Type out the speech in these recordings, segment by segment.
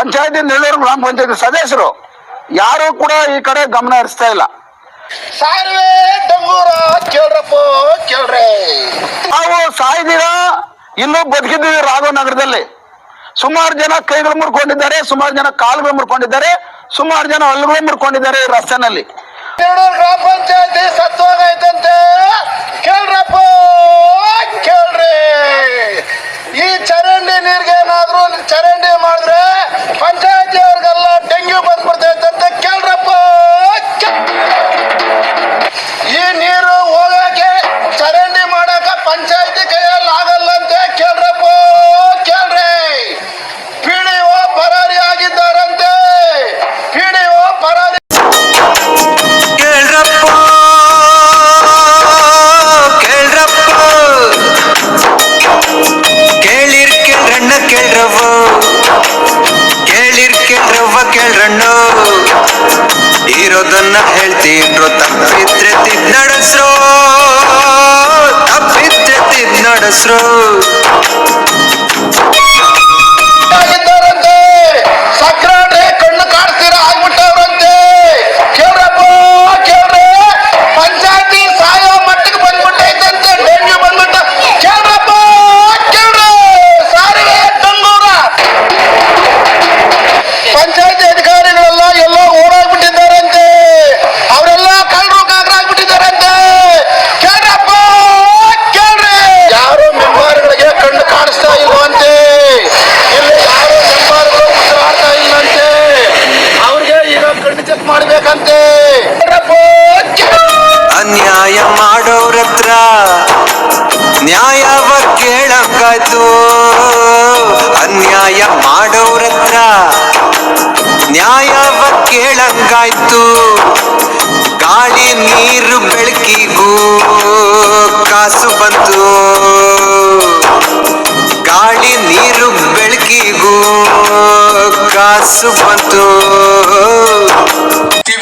ಪಂಚಾಯತಿ ನೆಲ್ಲೂರು ಗ್ರಾಮ ಪಂಚಾಯತಿ ಸದಸ್ಯರು ಯಾರು ಕೂಡ ಈ ಕಡೆ ಗಮನ ಹರಿಸ್ತಾ ಇಲ್ಲ. ನಾವು ಸಾಯ್ದಿರ ಇನ್ನೂ ಬದುಕಿದ್ದೀವಿ ರಾಘವನಗರದಲ್ಲಿ. ಸುಮಾರು ಜನ ಕೈಗಳು ಮುರ್ಕೊಂಡಿದ್ದಾರೆ ಸುಮಾರು ಜನ ಕಾಲುಗಳು ಮುರ್ಕೊಂಡಿದ್ದಾರೆ ಸುಮಾರು ಜನ ಹಲ್ಲುಗಳು ಮುರ್ಕೊಂಡಿದ್ದಾರೆ ಈ ರಸ್ತೆನಲ್ಲಿ. ಗ್ರಾಮ ಪಂಚಾಯತಿ ಸತ್ವಾಗೈತಂತೆ. ಕೇಳ್ರಪ್ಪ ಕೇಳ್ರಿ. ಈ ಚರಂಡಿ ನೀರ್ಗೆ ಏನಾದ್ರು ಚರಂಡಿ ಮಾಡಿದ್ರೆ ಪಂಚಾಯತಿ ಅವ್ರಿಗೆಲ್ಲ ಡೆಂಗ್ಯೂ ಅಂತ ಕೇಳ್ರಪ್ಪ. ಅನ್ಯಾಯ ಮಾಡೋರತ್ರ ನ್ಯಾಯವ ಕೇಳಂಗಾಯ್ತು. ಗಾಳಿ ನೀರು ಬೆಳಕಿಗೂ ಕಾಸು ಬಂತು. ಗಾಳಿ ನೀರು ಬೆಳಕಿಗೂ ಕಾಸು ಬಂತು.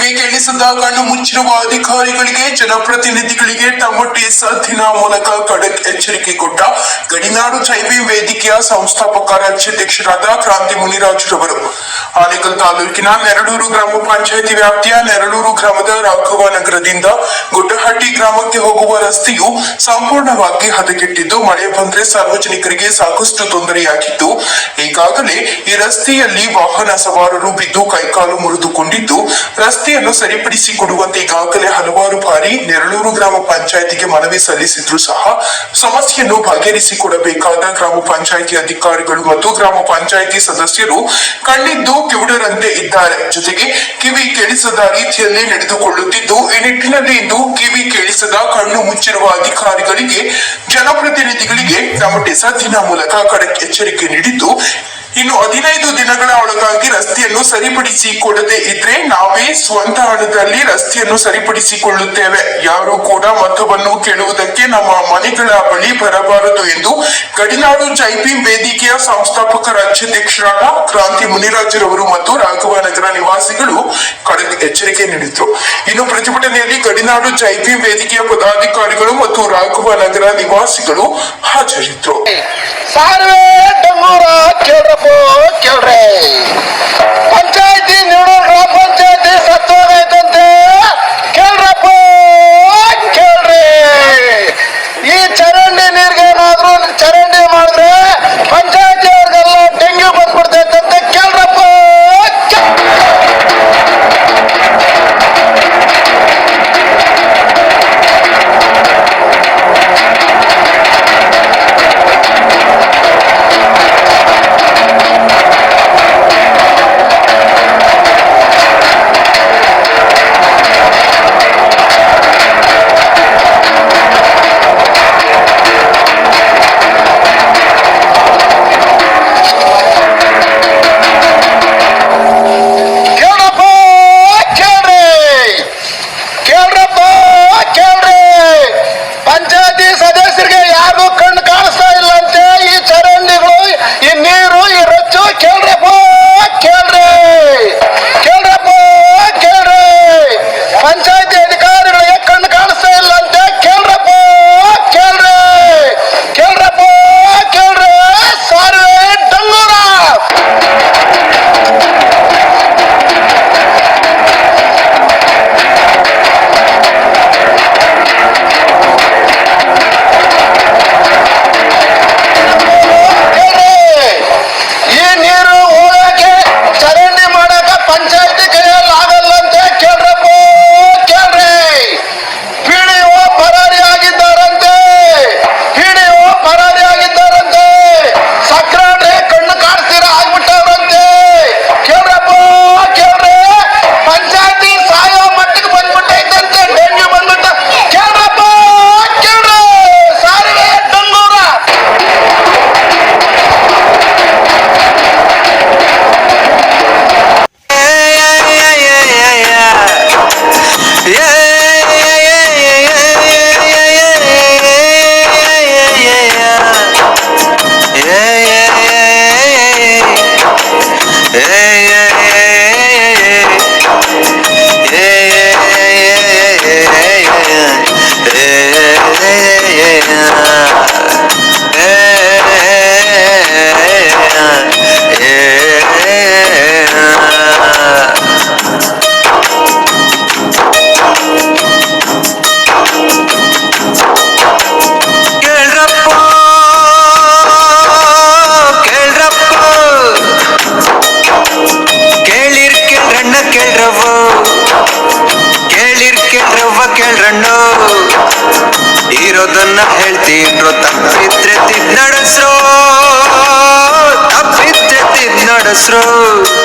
ಕಿವಿ ಕೇಳಿಸದ ಕಣ್ಣು ಮುಚ್ಚಿರುವ ಅಧಿಕಾರಿಗಳಿಗೆ, ಜನಪ್ರತಿನಿಧಿಗಳಿಗೆ ಟಮಟೆ ಸದ್ದಿನ ಮೂಲಕ ಖಡಕ್ ಎಚ್ಚರಿಕೆ ಕೊಟ್ಟ ಗಡಿನಾಡು ಜೈವಿ ವೇದಿಕೆಯ ಸಂಸ್ಥಾಪಕ ರಾಜ್ಯಾಧ್ಯಕ್ಷರಾದ ಕ್ರಾಂತಿ ಮುನಿರಾಜ್ರವರು ಆನೇಕಲ್ ತಾಲೂಕಿನ ನೆರಳೂರು ಗ್ರಾಮ ಪಂಚಾಯಿತಿ ವ್ಯಾಪ್ತಿಯ ನೆರಳೂರು ಗ್ರಾಮದ ರಾಘವ ನಗರದಿಂದ ಗುಡ್ಡಹಟ್ಟಿ ಗ್ರಾಮಕ್ಕೆ ಹೋಗುವ ರಸ್ತೆಯು ಸಂಪೂರ್ಣವಾಗಿ ಹದಗೆಟ್ಟಿದ್ದು, ಮಳೆ ಬಂದ್ರೆ ಸಾರ್ವಜನಿಕರಿಗೆ ಸಾಕಷ್ಟು ತೊಂದರೆಯಾಗಿದ್ದು, ಈಗಾಗಲೇ ಈ ರಸ್ತೆಯಲ್ಲಿ ವಾಹನ ಸವಾರರು ಬಿದ್ದು ಕೈಕಾಲು ಮುರಿದುಕೊಂಡಿದ್ದು ರಸ್ತೆಯನ್ನು ಸರಿಪಡಿಸಿಕೊಡುವಂತೆ ಈಗಾಗಲೇ ಹಲವಾರು ಬಾರಿ ನೆರಳೂರು ಗ್ರಾಮ ಪಂಚಾಯತಿಗೆ ಮನವಿ ಸಲ್ಲಿಸಿದ್ರು ಸಹ ಸಮಸ್ಯೆಯನ್ನು ಬಗೆಹರಿಸಿಕೊಡಬೇಕಾದ ಗ್ರಾಮ ಪಂಚಾಯತಿ ಅಧಿಕಾರಿಗಳು ಮತ್ತು ಗ್ರಾಮ ಪಂಚಾಯತಿ ಸದಸ್ಯರು ಕಣ್ಣಿದ್ದು ಕಿವುಡರಂತೆ ಇದ್ದಾರೆ. ಜೊತೆಗೆ ಕಿವಿ ಕೇಳಿಸದ ರೀತಿಯಲ್ಲಿ ನಡೆದುಕೊಳ್ಳುತ್ತಿದ್ದು, ಈ ನಿಟ್ಟಿನಲ್ಲಿ ಇಂದು ಕಿವಿ ಕೇಳಿಸದ, ಕಣ್ಣು ಮುಚ್ಚಿರುವ ಅಧಿಕಾರಿಗಳಿಗೆ, ಜನಪ್ರತಿನಿಧಿಗಳಿಗೆ ನಮ್ಮ ಸದ್ದಿನ ಮೂಲಕ ಖಡಕ್ ಎಚ್ಚರಿಕೆ ನೀಡಿದ್ದು, ಇನ್ನು ಹದಿನೈದು ದಿನಗಳ ಒಳಗಾಗಿ ರಸ್ತೆಯನ್ನು ಸರಿಪಡಿಸಿ ಕೊಡದೆ ಇದ್ರೆ ನಾವೇ ಸ್ವಂತ ಹಣದಲ್ಲಿ ರಸ್ತೆಯನ್ನು ಸರಿಪಡಿಸಿಕೊಳ್ಳುತ್ತೇವೆ. ಯಾರು ಕೂಡ ಮತವನ್ನು ಕೇಳುವುದಕ್ಕೆ ನಮ್ಮ ಮನೆಗಳ ಬಳಿ ಬರಬಾರದು ಎಂದು ಗಡಿನಾಡು ಜೈಪಿ ವೇದಿಕೆಯ ಸಂಸ್ಥಾಪಕ ರಾಜ್ಯಾಧ್ಯಕ್ಷರಾದ ಕ್ರಾಂತಿ ಮುನಿರಾಜರವರು ಮತ್ತು ರಾಘವನಗರ ನಿವಾಸಿಗಳು ಖಡಕ್ ಎಚ್ಚರಿಕೆ ನೀಡಿದ್ರು. ಇನ್ನು ಪ್ರತಿಭಟನೆಯಲ್ಲಿ ಗಡಿನಾಡು ಜೈಪಿ ವೇದಿಕೆಯ ಪದಾಧಿಕಾರಿಗಳು ಮತ್ತು ರಾಘವನಗರ ನಿವಾಸಿಗಳು ಹಾಜರಿದ್ರು. ಪಂಚಾಯತಿ ಪಂಚಾಯತಿ ಕೇಳ್ರಪ್ಪ ಕೇಳ್ರಿ. ಈ ಚರಂಡಿ ನೀರ್ಗೆ ಏನಾದ್ರು ಚರಂಡಿ ಮಾಡಿದ್ರೆ ಪಂಚಾಯತಿ ಅವ್ರಿಗೆಲ್ಲ ಡೆಂಗ್ಯೂ ಬಂದ್ಬಿಡ್ತೈತಂತೆ Saraswat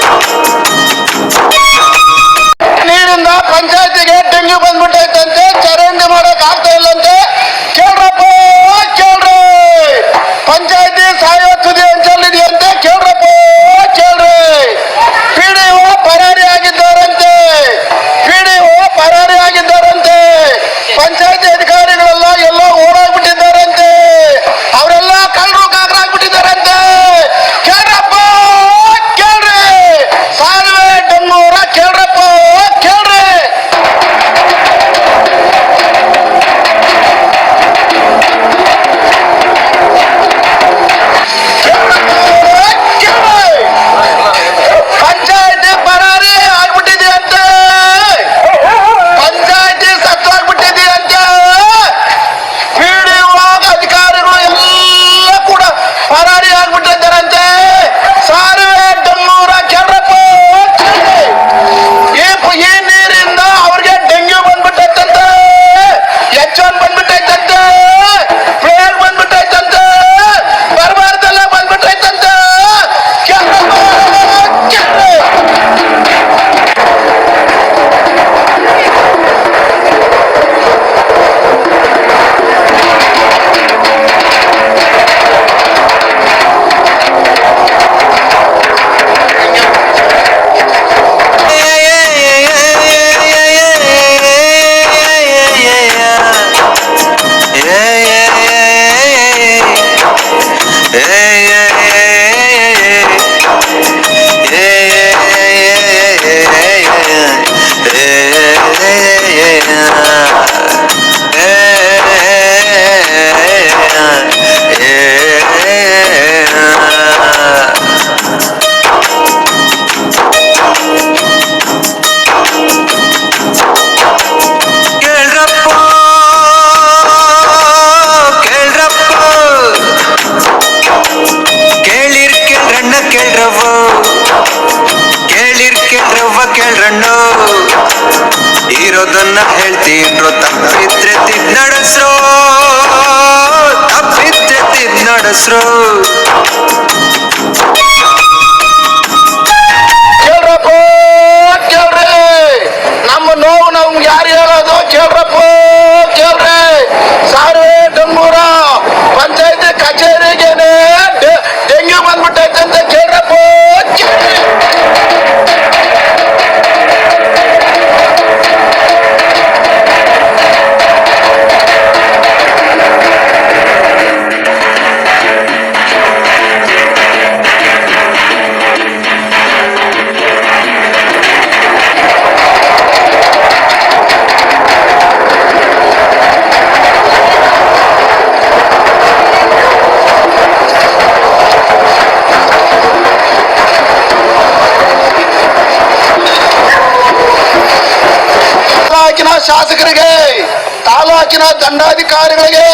ತಾಲೂಕಿನ ದಂಡಾಧಿಕಾರಿಗಳಿಗೆ,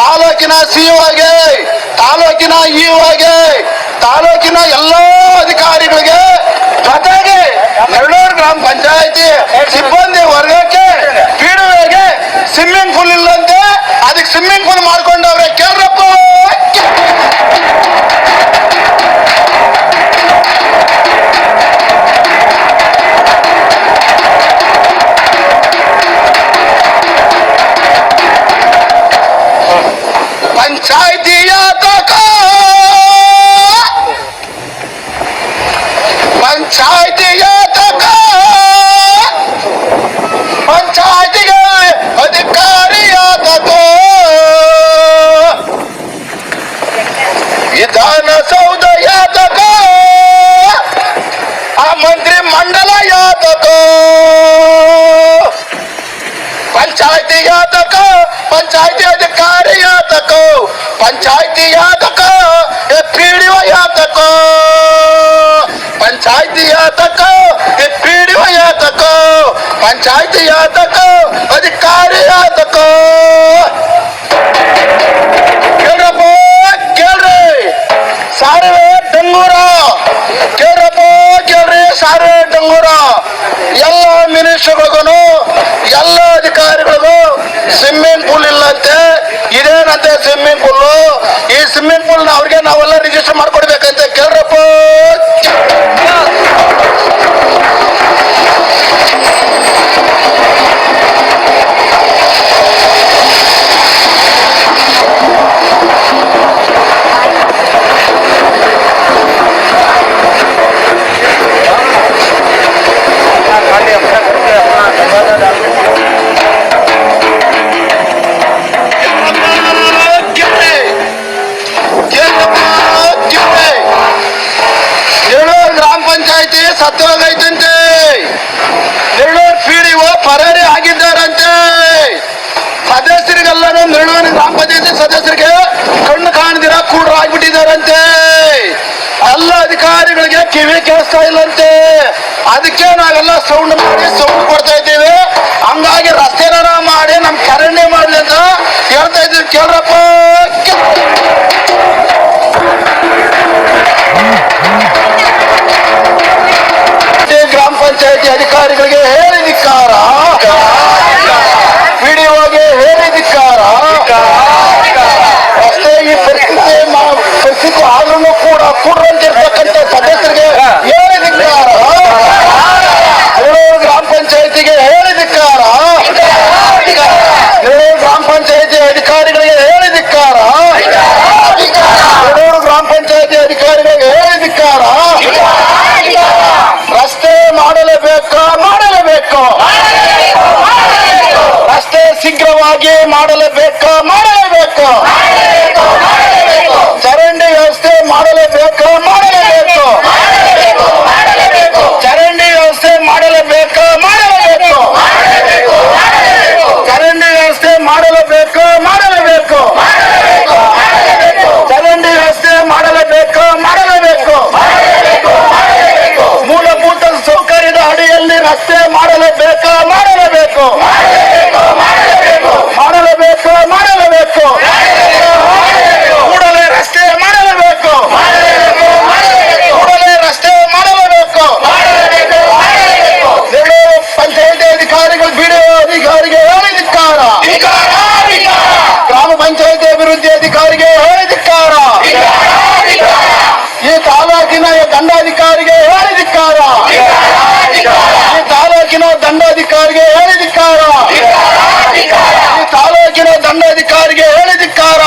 ತಾಲೂಕಿನ ಸಿಇಒಗೆ ತಾಲೂಕಿನ ಇಒಗೆ ತಾಲೂಕಿನ ಎಲ್ಲಾ ಅಧಿಕಾರಿಗಳಿಗೆ ಜೊತೆಗೆ ಎರಡೂರು ಗ್ರಾಮ ಪಂಚಾಯತಿ ಸಿಬ್ಬಂದಿ ವರ್ಗಕ್ಕೆ ಪೀಡುವೆಗೆ ಸ್ವಿಮ್ಮಿಂಗ್ ಪೂಲ್ ಇಲ್ಲಂತೆ, ಅದಕ್ಕೆ ಸ್ವಿಮ್ಮಿಂಗ್ ಪೂಲ್ ಮಾಡ್ಕೊಂಡವ್ರೆ. ಕೇಳ್ರಪ್ಪ ಆಡಳಿತ ಕೂಡ ಎಲ್ಲ ಮಿನಿಸ್ಟರ್ಗಳಿಗೂ, ಎಲ್ಲ ಅಧಿಕಾರಿಗಳಿಗೂ ಸ್ವಿಮ್ಮಿಂಗ್ ಪೂಲ್ ಇಲ್ಲಂತೆ. ಇದೇನಂತೆ ಸ್ವಿಮ್ಮಿಂಗ್ ಪೂಲ್. ಈ ಸ್ವಿಮ್ಮಿಂಗ್ ಪೂಲ್ ಅವ್ರಿಗೆ ನಾವೆಲ್ಲ ರಿಜಿಸ್ಟರ್ ಮಾಡ್ಕೊಂಡು ಸತ್ತೋಗೈತಂತೆ ಡಿ ಒ ಪರಾರಿ ಆಗಿದ್ದಾರಂತೆ. ಸದಸ್ಯರಿಗೆಲ್ಲರೂ ನಿರ್ಣಯ ಗ್ರಾಮ ಪಂಚಾಯತಿ ಸದಸ್ಯರಿಗೆ ಕಣ್ಣು ಕಾಣದಿರ ಕೂಡ ಆಗ್ಬಿಟ್ಟಿದಾರಂತೆ ಎಲ್ಲ ಅಧಿಕಾರಿಗಳಿಗೆ ಕಿವಿ ಕೇಳಿಸ್ತಾ ಇಲ್ಲಂತೆ. ಅದಕ್ಕೆ ನಾವೆಲ್ಲ ಸೌಂಡ್ ಮಾಡಿ ಸೌಂಡ್ ಕೊಡ್ತಾ ಇದ್ದೀವಿ. ಹಂಗಾಗಿ ರಸ್ತೆನ ಮಾಡಿ ನಮ್ ಕರೆಂಟೇ ಮಾಡ್ಲಿ ಅಂತ ಹೇಳ್ತಾ ಇದ್ದೀವಿ. ಕೇಳ್ರಪ್ಪ. ಶೀಘ್ರವಾಗಿ ಮಾಡಲೇಬೇಕು ಮಾಡಲೇಬೇಕು. ಚರಂಡಿ ವ್ಯವಸ್ಥೆ ಮಾಡಲೇಬೇಕು ಮಾಡಲೇಬೇಕು ಚರಂಡಿ ವ್ಯವಸ್ಥೆ ಮಾಡಲೇಬೇಕು ಮಾಡಲೇಬೇಕು ಚರಂಡಿ ವ್ಯವಸ್ಥೆ ಮಾಡಲೇಬೇಕು ಮಾಡಲೇಬೇಕು ಚರಂಡಿ ವ್ಯವಸ್ಥೆ ಮಾಡಲೇಬೇಕು ಮಾಡಲೇಬೇಕು ಮೂಲಭೂತ ಸೌಕರ್ಯದ ಅಡಿಯಲ್ಲಿ ರಸ್ತೆ ಮಾಡಲೇಬೇಕು ಮಾಡಲೇಬೇಕು ಮಾಡಲೇಬೇಕು ಮಾಡಲೇಬೇಕು ಕೂಡಲೇ ರಸ್ತೆ ಮಾಡಲೇಬೇಕು ಕೂಡಲೇ ರಸ್ತೆ ಮಾಡಲೇಬೇಕು ನೆರಳೂರು ಪಂಚಾಯತಿ ಅಧಿಕಾರಿಗಳು ಬಿಡುವ ಅಧಿಕಾರಿಗೆ ಹೇಳಿದಿಕ್ಕಾರ ಗ್ರಾಮ ಪಂಚಾಯತಿ ಅಭಿವೃದ್ಧಿ ಅಧಿಕಾರಿಗೆ ಹೇಳಿದಿಕ್ಕಾರ ಈ ತಾಲೂಕಿನ ದಂಡಾಧಿಕಾರಿಗೆ ಹೇಳಿದಿಕ್ಕಾರ ಈ ತಾಲೂಕಿನ ದಂಡಾಧಿಕಾರಿಗೆ ಹೇಳಿದಿಕ್ಕಾರ ಈ ತಾಲೂಕಿನ ದಂಡಾಧಿಕಾರಿಗೆ ಹೇಳಿದಿಕ್ಕಾರ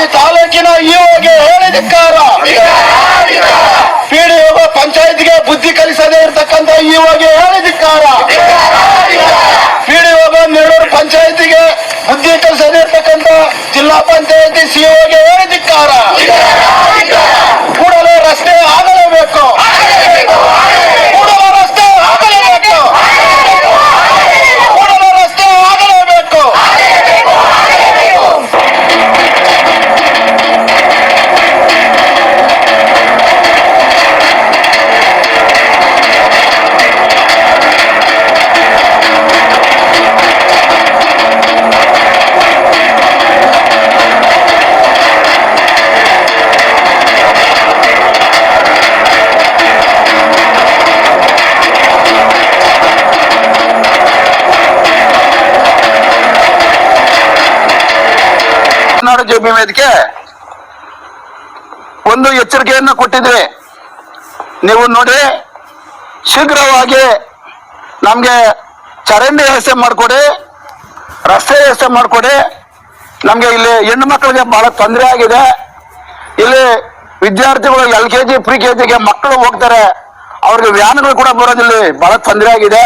ಈ ತಾಲೂಕಿನ ಇಒಗೆ ಹೇಳಿದಿಕ್ಕಾರ ಪಿಡಿಒ ಪಂಚಾಯತ್ಗೆ ಬುದ್ಧಿ ಕಲಿಸದೇ ಇರತಕ್ಕಂತ ಇಒಗೆ ಹೇಳಿದಿಕ್ಕಾರ ಪಿಡಿಒ ನೆರೂರು ಪಂಚಾಯತಿಗೆ ಬುದ್ಧಿ ಕಲಿಸದೇ ಇರತಕ್ಕಂತ ಜಿಲ್ಲಾ ಪಂಚಾಯತಿ ಸಿಒಗೆ ಜೆ ವೇದಿಕೆ ಒಂದು ಎಚ್ಚರಿಕೆಯನ್ನು ಕೊಟ್ಟಿದ್ವಿ ನೀವು ನೋಡಿ ಶೀಘ್ರವಾಗಿ ನಮ್ಗೆ ಚರಂಡಿ ವ್ಯವಸ್ಥೆ ಮಾಡಿಕೊಡಿ, ರಸ್ತೆ ವ್ಯವಸ್ಥೆ ಮಾಡಿಕೊಡಿ. ನಮ್ಗೆ ಇಲ್ಲಿ ಹೆಣ್ಣು ಮಕ್ಕಳಿಗೆ ಬಹಳ ತೊಂದರೆ ಆಗಿದೆ. ಇಲ್ಲಿ ವಿದ್ಯಾರ್ಥಿಗಳು L K G, pre K ಜಿಗೆ ಮಕ್ಕಳು ಹೋಗ್ತಾರೆ. ಅವ್ರಿಗೆ ವ್ಯಾನ್ಗಳು ಕೂಡ ಬರೋದಿಲ್ಲ ಬಹಳ ತೊಂದರೆ ಆಗಿದೆ.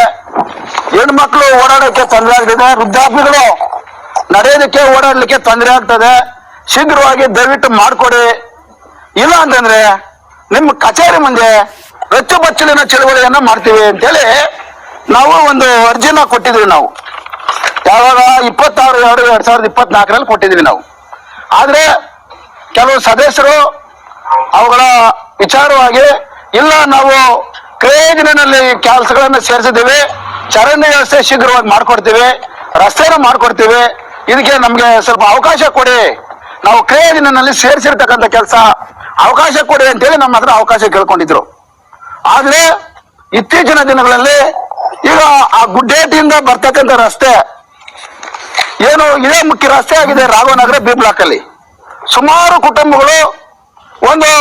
ಹೆಣ್ಣು ಮಕ್ಕಳು ಓಡಾಡೋಕೆ ತೊಂದರೆ ಆಗಿದೆ. ವೃದ್ಧಾಪ್ಯಗಳು ನಡೆಯೋದಕ್ಕೆ ಓಡಾಡ್ಲಿಕ್ಕೆ ತೊಂದರೆ ಆಗ್ತದೆ. ಶೀಘ್ರವಾಗಿ ದಯವಿಟ್ಟು ಮಾಡಿಕೊಡಿ. ಇಲ್ಲ ಅಂತಂದ್ರೆ ನಿಮ್ಮ ಕಚೇರಿ ಮುಂದೆ ರಚ್ಚು ಬಚ್ಚಲಿನ ಚಳವಳಿಯನ್ನ ಮಾಡ್ತೀವಿ ಅಂತೇಳಿ ನಾವು ಒಂದು ಅರ್ಜಿನ ಕೊಟ್ಟಿದ್ವಿ ನಾವು. ಯಾವಾಗ ಇಪ್ಪತ್ತಾರು, ಎರಡು, ಎರಡ್ ಸಾವಿರದ ಇಪ್ಪತ್ನಾಲ್ಕರಲ್ಲಿ ಕೊಟ್ಟಿದ್ವಿ ನಾವು. ಆದ್ರೆ ಕೆಲವು ಸದಸ್ಯರು ಅವುಗಳ ವಿಚಾರವಾಗಿ, ಇಲ್ಲ ನಾವು ಕ್ರೇಜಿನಲ್ಲಿ ಕೆಲಸಗಳನ್ನ ಸೇರಿಸಿದ್ದೀವಿ, ಚರಂಡಿ ವ್ಯವಸ್ಥೆ ಶೀಘ್ರವಾಗಿ ಮಾಡ್ಕೊಡ್ತೀವಿ, ರಸ್ತೆನ ಮಾಡ್ಕೊಡ್ತೀವಿ ಇದಕ್ಕೆ ನಮ್ಗೆ ಸ್ವಲ್ಪ ಅವಕಾಶ ಕೊಡಿ. ನಾವು ಕ್ರಿಯಾದಿನಲ್ಲಿ ಸೇರಿಸಿರ್ತಕ್ಕಂಥ ಕೆಲಸ ಅವಕಾಶ ಕೊಡಿ ಅಂತೇಳಿ ನಮ್ಮ ಹತ್ರ ಅವಕಾಶ ಕೇಳ್ಕೊಂಡಿದ್ರು. ಆದ್ರೆ ಇತ್ತೀಚಿನ ದಿನಗಳಲ್ಲಿ ಈಗ ಆ ಗುಡ್ಡೇಟಿಯಿಂದ ಬರ್ತಕ್ಕಂಥ ರಸ್ತೆ ಏನು ಇದೇ ಮುಖ್ಯ ರಸ್ತೆ ಆಗಿದೆ ರಾಘವನಗರ ಬಿ ಬ್ಲಾಕ್ ಅಲ್ಲಿ. ಸುಮಾರು ಕುಟುಂಬಗಳು ಒಂದು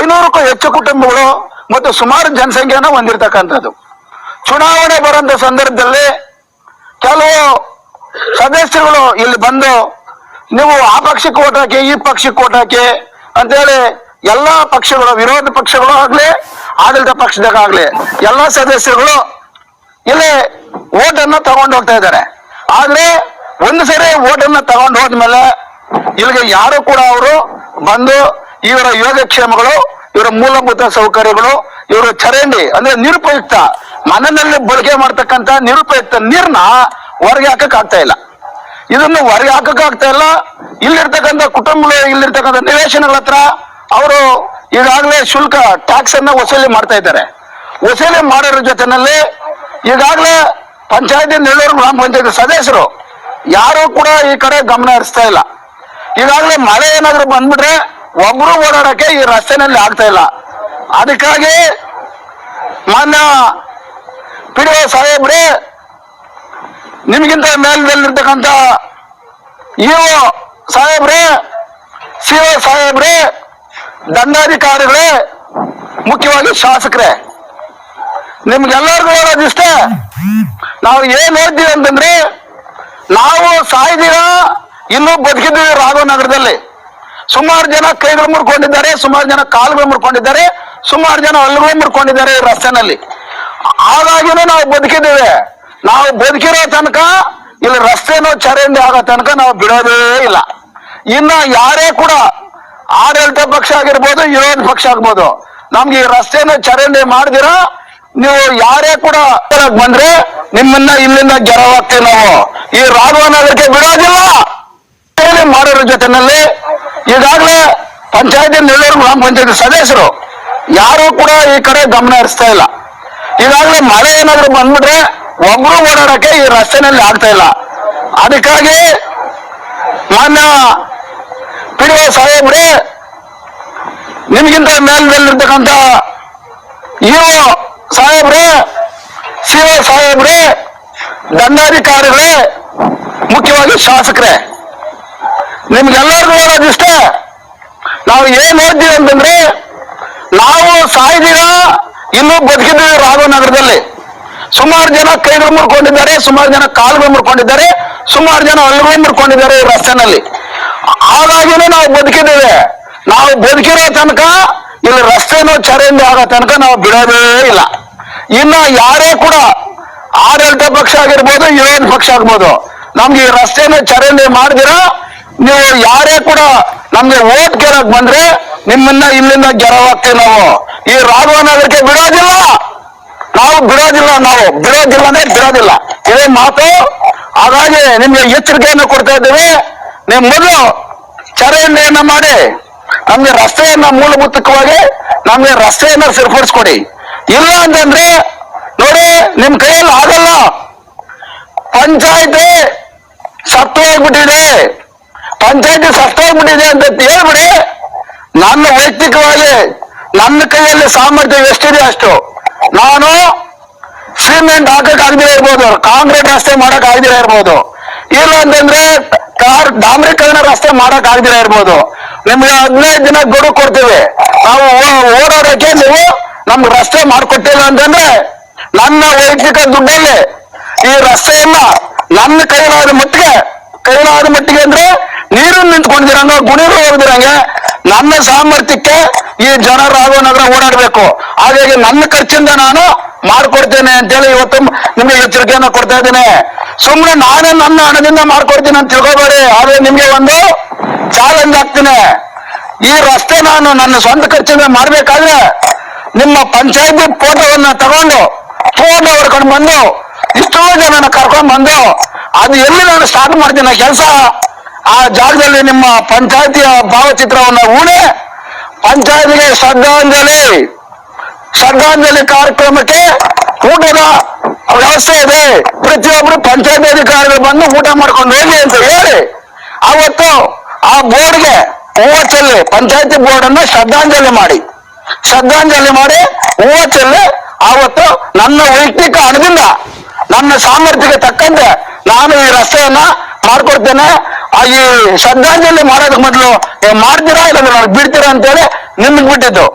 ಐನೂರಕ್ಕೂ ಹೆಚ್ಚು ಕುಟುಂಬಗಳು ಮತ್ತು ಸುಮಾರು ಜನಸಂಖ್ಯೆನ ಹೊಂದಿರತಕ್ಕಂಥದ್ದು. ಚುನಾವಣೆ ಬರುವಂತ ಸಂದರ್ಭದಲ್ಲಿ ಕೆಲವು ಸದಸ್ಯರುಗಳು ಇಲ್ಲಿ ಬಂದು, ನೀವು ಆ ಪಕ್ಷಕ್ಕೆ ಓಟ್ ಈ ಪಕ್ಷಕ್ಕೆ ಓಟ್ ಹಾಕಿ ಅಂತೇಳಿ ಎಲ್ಲಾ ಪಕ್ಷಗಳು, ವಿರೋಧ ಪಕ್ಷಗಳು ಆಗ್ಲಿ, ಆಡಳಿತ ಪಕ್ಷದಾಗಲಿ ಎಲ್ಲಾ ಸದಸ್ಯರುಗಳು ಇಲ್ಲಿ ಓಟ್ ಅನ್ನ ತಗೊಂಡು ಹೋಗ್ತಾ ಇದ್ದಾರೆ. ಆದ್ರೆ ಒಂದು ಸರಿ ಓಟ್ ಅನ್ನ ತಗೊಂಡು ಹೋದ್ಮೇಲೆ ಇಲ್ಲಿಗೆ ಯಾರು ಕೂಡ ಅವರು ಬಂದು ಇವರ ಯೋಗಕ್ಷೇಮಗಳು, ಇವರ ಮೂಲಭೂತ ಸೌಕರ್ಯಗಳು, ಇವರು ಚರಂಡಿ ಅಂದ್ರೆ ನಿರುಪಯುಕ್ತ ಮನೆಯಲ್ಲಿ ಬಳಕೆ ಮಾಡ್ತಕ್ಕಂತ ನಿರುಪಯುಕ್ತ ನೀರ್ನ ಹೊರಗೆ ಹಾಕಕ್ ಆಗ್ತಾ ಇಲ್ಲ. ಇದನ್ನು ಹೊರಗೆ ಹಾಕಕ್ ಆಗ್ತಾ ಇಲ್ಲ. ಇಲ್ಲಿರ್ತಕ್ಕಂಥ ಕುಟುಂಬಗಳು, ಇಲ್ಲಿರ್ತಕ್ಕಂಥ ನಿವೇಶನಗಳ ಹತ್ರ ಅವರು ಈಗಾಗಲೇ ಶುಲ್ಕ ಟ್ಯಾಕ್ಸ್ ಅನ್ನ ವಸೂಲಿ ಮಾಡ್ತಾ ಇದ್ದಾರೆ. ವಸೂಲಿ ಮಾಡೋರ ಜೊತೆನಲ್ಲಿ ಈಗಾಗಲೇ ಪಂಚಾಯತಿ ನೆಲ್ಲೂರು ಗ್ರಾಮ ಪಂಚಾಯತಿ ಸದಸ್ಯರು ಯಾರು ಕೂಡ ಈ ಕಡೆ ಗಮನ ಹರಿಸ್ತಾ ಇಲ್ಲ. ಈಗಾಗಲೇ ಮಳೆ ಏನಾದ್ರು ಬಂದ್ಬಿಟ್ರೆ ಒಬ್ರು ಓಡಾಡಕ್ಕೆ ಈ ರಸ್ತೆನಲ್ಲಿ ಆಗ್ತಾ ಇಲ್ಲ. ಅದಕ್ಕಾಗಿ ಮಾನ್ಯ ಪಿ ಡಿ ಸಾಹೇಬ್ರೆ ನಿಮಗಿಂತ ಮೇಲ್ದಲ್ಲಿರ್ತಕ್ಕಂಥ ಇಒ ಸಾಹೇಬ್ರೆ ಸಿ ಒ ಸಾಹೇಬ್ರೆ, ದಂಡಾಧಿಕಾರಿಗಳೇ, ಮುಖ್ಯವಾಗಿ ಶಾಸಕರೇ. ನಿಮ್ಗೆಲ್ಲರಿಗೂ ಹೇಳೋದಿಷ್ಟೇ ನಾವು ಏನ್ ಹೇಳ್ತೀವಿ ಅಂತಂದ್ರೆ, ನಾವು ಸಾಯ್ದಿರ, ಇನ್ನೂ ಬದುಕಿದ್ದೀವಿ ರಾಘವನಗರದಲ್ಲಿ. ಸುಮಾರು ಜನ ಕೈಗಳು ಮುರ್ಕೊಂಡಿದ್ದಾರೆ, ಸುಮಾರು ಜನ ಕಾಲುಗಳು ಮುರ್ಕೊಂಡಿದ್ದಾರೆ, ಸುಮಾರು ಜನ ಹಲ್ಲುಗಳು ಮುರ್ಕೊಂಡಿದ್ದಾರೆ ರಸ್ತೆನಲ್ಲಿ. ಹಾಗಾಗಿನೂ ನಾವು ಬದುಕಿದ್ದೇವೆ. ನಾವು ಬದುಕಿರೋ ತನಕ ಇಲ್ಲಿ ರಸ್ತೆನೋ ಚರಂಡಿ ಆಗೋ ತನಕ ನಾವು ಬಿಡೋದೇ ಇಲ್ಲ. ಇನ್ನ ಯಾರೇ ಕೂಡ ಆಡಳಿತ ಪಕ್ಷ ಆಗಿರ್ಬೋದು, ವಿರೋಧ ಪಕ್ಷ ಆಗ್ಬೋದು, ನಮ್ಗೆ ಈ ರಸ್ತೆನ ಚರಂಡಿ ಮಾಡಿದಿರ? ನೀವು ಯಾರೇ ಕೂಡ ಬಂದ್ರೆ ನಿಮ್ಮನ್ನ ಇಲ್ಲಿಂದ ಗೆರವಾಗ್ತೀವಿ ನಾವು. ಈ ರಾಘವನಗರಕ್ಕೆ ಬಿಡೋದಿಲ್ಲ. ಮಾಡೋರ ಜೊತೆನಲ್ಲಿ ಈಗಾಗಲೇ ಪಂಚಾಯತಿ ನೆಲ್ಲೂರು ಗ್ರಾಮ ಪಂಚಾಯತಿ ಸದಸ್ಯರು ಯಾರು ಕೂಡ ಈ ಕಡೆ ಗಮನ ಹರಿಸ್ತಾ ಇಲ್ಲ. ಈಗಾಗಲೇ ಮಳೆ ಏನಾದ್ರು ಬಂದ್ಬಿಟ್ರೆ ಒಬ್ರು ಓಡಾಡಕ್ಕೆ ಈ ರಸ್ತೆನಲ್ಲಿ ಆಗ್ತಾ ಇಲ್ಲ. ಅದಕ್ಕಾಗಿ ಮಾನ್ಯ ಪಿ ಡಿ ಸಾಹೇಬ್ರೆ, ನಿಮ್ಗಿಂತ ಮೇಲ್ದಲ್ಲಿರ್ತಕ್ಕಂಥ ಇಒ ಸಾಹೇಬ್ರೆ ಸಿ ಒ ಸಾಹೇಬ್ರೆ, ದಂಡಾಧಿಕಾರಿಗಳೇ, ಮುಖ್ಯವಾಗಿ ಶಾಸಕರೇ, ನಿಮ್ಗೆಲ್ಲರಿಗೂ ಹೇಳೋದಿಷ್ಟೇ, ನಾವು ಏನ್ ಹೇಳ್ತೀವಿ ಅಂತಂದ್ರೆ, ನಾವು ಸಾಯ್ದಿರ, ಇನ್ನೂ ಬದುಕಿದ್ದೀವಿ ರಾಘವನಗರದಲ್ಲಿ ಸುಮಾರು ಜನ ಕೈಗಳು ಮುರ್ಕೊಂಡಿದ್ದಾರೆ, ಸುಮಾರು ಜನ ಕಾಲುಗಳು ಮುರ್ಕೊಂಡಿದ್ದಾರೆ, ಸುಮಾರು ಜನ ಹಲ್ಲುಗಳು ಮುರ್ಕೊಂಡಿದ್ದಾರೆ ಈ ರಸ್ತೆನಲ್ಲಿ. ಹಾಗಾಗಿನೂ ನಾವು ಬದುಕಿದ್ದೇವೆ. ನಾವು ಬದುಕಿರೋ ತನಕ ಇಲ್ಲಿ ರಸ್ತೆನೋ ಚರಂಡಿ ಆಗೋ ತನಕ ನಾವು ಬಿಡೋದೇ ಇಲ್ಲ. ಇನ್ನ ಯಾರೇ ಕೂಡ ಆಡಳಿತ ಪಕ್ಷ ಆಗಿರ್ಬೋದು ವಿರೋಧ ಪಕ್ಷ ಆಗ್ಬೋದು, ನಮ್ಗೆ ಈ ರಸ್ತೆನ ಚರಂಡಿ ಮಾಡಿದಿರ, ನೀವು ಯಾರೇ ಕೂಡ ನಮ್ಗೆ ಓಟ್ ಕೇಳಕ್ ಬಂದ್ರೆ ನಿಮ್ಮನ್ನ ಇಲ್ಲಿಂದ ಗೆರವಾಗ್ತೀವಿ ನಾವು ಈ ರಾಘವನಗರಕ್ಕೆ ಬಿಡೋದಿಲ್ಲ ನಾವು ಬಿಡೋದಿಲ್ಲ ನಾವು. ಬಿಡೋದಿಲ್ಲ ಅಂದ್ರೆ ಬಿಡೋದಿಲ್ಲ. ಇದೇ ಮಾತು. ಹಾಗಾಗಿ ನಿಮ್ಗೆ ಎಚ್ಚರಿಕೆಯನ್ನು ಕೊಡ್ತಾ ಇದ್ದೇವೆ. ನೀವು ಮೊದಲು ಚರಂಡಿಯನ್ನ ಮಾಡಿ, ನಮ್ಗೆ ರಸ್ತೆಯನ್ನ ಮೂಲಭೂತವಾಗಿ ನಮ್ಗೆ ರಸ್ತೆಯನ್ನ ಸರಿಪಡಿಸ್ಕೊಡಿ. ಇಲ್ಲ ಅಂತಂದ್ರೆ, ನೋಡಿ, ನಿಮ್ ಕೈಯಲ್ಲಿ ಆಗಲ್ಲ. ಪಂಚಾಯತಿ ಸತ್ತು ಹೋಗ್ಬಿಟ್ಟಿದೆ ಪಂಚಾಯತಿ ಸತ್ತು ಹೋಗ್ಬಿಟ್ಟಿದೆ ಅಂತ ಹೇಳ್ಬಿಡಿ. ನನ್ನ ವೈಯಕ್ತಿಕವಾಗಿ ನನ್ನ ಕೈಯಲ್ಲಿ ಸಾಮರ್ಥ್ಯ ಎಷ್ಟಿದೆ ಅಷ್ಟು. ನಾನು ಸಿಮೆಂಟ್ ಹಾಕಕ್ ಆಗದಿರ ಇರ್ಬೋದು, ಕಾಂಕ್ರೀಟ್ ರಸ್ತೆ ಮಾಡಕ್ ಆಗದಿರ ಇರ್ಬೋದು. ಇಲ್ಲ ಅಂತಂದ್ರೆ ಕಾರ್ ಡಾಮ್ರೀಕರಣ ರಸ್ತೆ ಮಾಡಕ್ ಆಗದಿರ ಇರ್ಬೋದು. ನಿಮ್ಗೆ ಹದಿನೈದು ದಿನ ಗಡುವು ಕೊಡ್ತೀವಿ. ನಾವು ಓಡಾಡಕ್ಕೆ ನೀವು ನಮ್ಗೆ ರಸ್ತೆ ಮಾಡ್ಕೊಟ್ಟಿಲ್ಲ ಅಂತಂದ್ರೆ ನನ್ನ ವೈಯಕ್ತಿಕ ದುಡ್ಡಲ್ಲಿ ಈ ರಸ್ತೆಯನ್ನ ನನ್ನ ಕೈಲಾದ ಮಟ್ಟಿಗೆ ಕೈಲಾದ ಮಟ್ಟಿಗೆ ಅಂದ್ರೆ ನೀರು ನಿಂತ್ಕೊಂಡಿರಂಗ ಗುಣಿರು ಹೋಗ್ದಿರಂಗೆ ನನ್ನ ಸಾಮರ್ಥ್ಯಕ್ಕೆ ಈ ಜನ ರಾಘವನಗರ ಓಡಾಡ್ಬೇಕು. ಹಾಗಾಗಿ ನನ್ನ ಖರ್ಚಿಂದ ನಾನು ಮಾಡ್ಕೊಡ್ತೇನೆ ಅಂತೇಳಿ ಇವತ್ತು ನಿಮ್ಗೆ ಎಚ್ಚರಿಕೆಯನ್ನು ಕೊಡ್ತಾ ಇದ್ದೇನೆ. ಸುಮ್ಮನೆ ನಾನೇ ನನ್ನ ಹಣದಿಂದ ಮಾಡ್ಕೊಡ್ತೀನಿ ಅಂತ ತಿಳ್ಕೊಬೇಡಿ. ಆದ್ರೆ ನಿಮ್ಗೆ ಒಂದು ಚಾಲೆಂಜ್ ಆಗ್ತೀನಿ. ಈ ರಸ್ತೆ ನಾನು ನನ್ನ ಸ್ವಂತ ಖರ್ಚಿಂದ ಮಾಡ್ಬೇಕಾದ್ರೆ ನಿಮ್ಮ ಪಂಚಾಯತ್ ಫೋಟೋವನ್ನ ತಗೊಂಡು, ಫೋಟೋ ಹೊಡ್ಕೊಂಡು ಬಂದು, ಇಷ್ಟೋ ಜನನ ಕರ್ಕೊಂಡ್ ಬಂದು, ಅದು ಎಲ್ಲಿ ನಾನು ಸ್ಟಾರ್ಟ್ ಮಾಡ್ತೀನಿ? ಕೆಲಸ ಆ ಜಾಗದಲ್ಲಿ ನಿಮ್ಮ ಪಂಚಾಯತಿಯ ಭಾವಚಿತ್ರವನ್ನ ಉಣೆ ಪಂಚಾಯತಿಗೆ ಶ್ರದ್ಧಾಂಜಲಿ ಶ್ರದ್ಧಾಂಜಲಿ ಕಾರ್ಯಕ್ರಮಕ್ಕೆ ಊಟದ ವ್ಯವಸ್ಥೆ ಇದೆ. ಪ್ರತಿಯೊಬ್ರು ಪಂಚಾಯತ್ ಅಧಿಕಾರಿಗಳು ಬಂದು ಊಟ ಮಾಡ್ಕೊಂಡು ಹೋಗಿ ಅಂತ ಹೇಳಿ ಅವತ್ತು ಆ ಬೋರ್ಡ್ಗೆ ಹೂವ ಚೆಲ್ಲಿ ಪಂಚಾಯತಿ ಬೋರ್ಡ್ ಅನ್ನ ಶ್ರದ್ಧಾಂಜಲಿ ಮಾಡಿ. ಶ್ರದ್ಧಾಂಜಲಿ ಮಾಡಿ ಹೂವ ಚೆಲ್ಲಿ ಆವತ್ತು ನನ್ನ ವೈಯಕ್ತಿಕ ಹಣದಿಂದ, ನನ್ನ ಸಾಮರ್ಥ್ಯಕ್ಕೆ ತಕ್ಕಂತೆ ನಾನು ಈ ರಸ್ತೆಯನ್ನ ಮಾಡ್ಕೊಡ್ತೇನೆ. ಈ ಶ್ರದ್ಧಾಂಜಲಿ ಮಾಡೋದಕ್ಕೆ ಮೊದಲು ಮಾಡ್ತೀರಾ ಇಲ್ಲ ಬಿಡ್ತೀರಾ ಅಂತೇಳಿ ನಿಮ್ಗೆ ಬಿಟ್ಟಿದ್ದು.